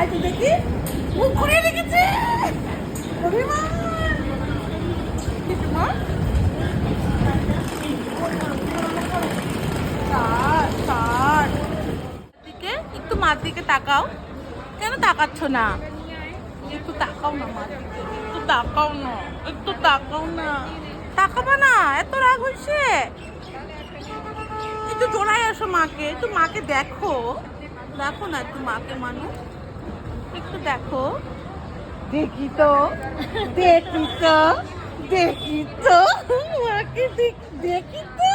আর দেখি। মুখ রেখেছে। একটু মার দিকে তাকাও। কেন না? একটু তাকাও না একটু তাকাও না। একটু তাকাও না। না, এত রাগ হয়েছে একটু জোড়ায় আসো মাকে। একটু মাকে দেখো। দেখো না একটু মাকে মানুষ একটু দেখো। দেখি তো দেখি তো দেখি তো। মাকে দেখ- তো।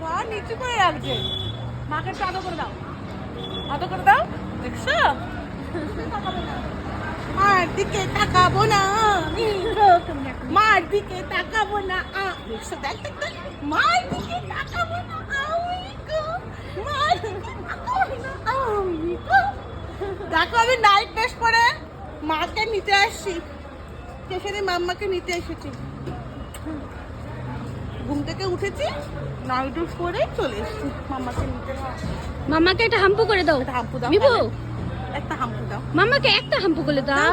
মা নিচু করে রাখছে। মাকে একটু করে দাও। করে দাও দেখছ? মার দিকে তাকাবো না। মার দিকে তাকাবো না। দেখছ দেখ দেখ দেখ। মার দেখো আমি নাইট ড্রেস পরে মাকে নিতে আসছি। স্টেশনে মাম্মাকে নিতে এসেছি। ঘুম থেকে উঠেছি নাইট ড্রেস পরে চলে এসেছি মাম্মাকে নিতে। মামাকে একটা হাম্পু করে দাও। একটা হাম্পু দাও নিবো? একটা হাম্পু দাও। মামাকে একটা হাম্পু করে দাও।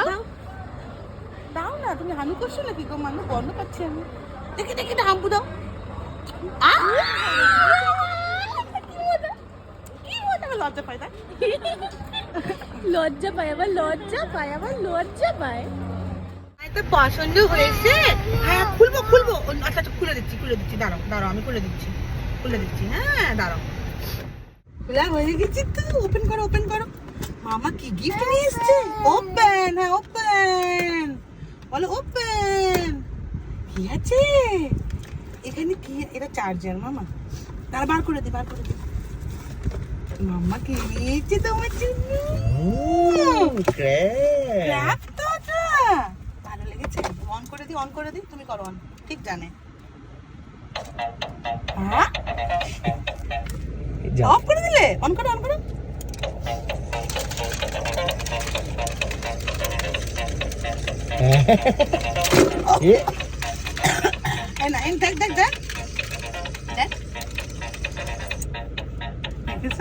দাও না তুমি হানু করছ নাকি গো মানু বন্ধ পাচ্ছি আমি। দেখি দেখি এটা হাম্পু দাও! কি মজা কি মজা লজ্জা পাই দেখ লজ্জা পায় আবার লজ্জা পায় আবার লজ্জা পায়। হয়েছে? হ্যাঁ খুলবো খুলবো। ও, আচ্ছা আচ্ছা খুলে দিচ্ছি খুলে দিচ্ছি। আমি খুলে দিচ্ছি। খুলে দিচ্ছি হ্যাঁ খোলা হয়ে গেছে তো ওপেন করো ওপেন করো। মামা কি গিফট নিয়ে ওপেন হ্যাঁ ওপেন বলো ওপেন আছে? এখানে কি এটা চার্জার মামা। তার বার করে দি বার করে দি। মাম্মা কি নিয়েছে তোমার জন্য ক্র্যাপ তো ভালো লেগেছে অন করে দি অন করে দি তুমি করো অন ঠিক জানে। অফ করে দিলে? অন করো অন করো। না দেখ দেখ দেখ। দেখ। দেখেছ?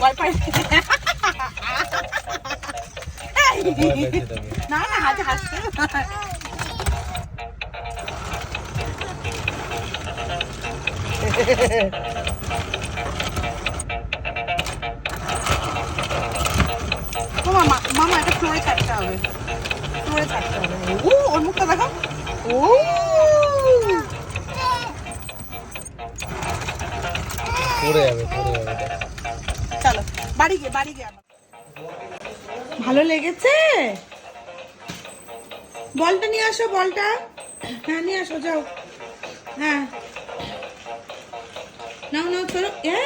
ভয় পাই না না হাতে হাসছে মামা মামা এটা ফ্লোরে থাকতে হবে ফ্লোরে থাকতে হবে ও ওর মুখটা দেখো ও পড়ে যাবে পড়ে যাবে। চলো, বাড়ি গিয়ে বাড়ি গিয়ে ভালো লেগেছে? বলটা নিয়ে আসো, বলটা। হ্যাঁ নিয়ে আসো, যাও। হ্যাঁ। নাও নাও, চলো। এ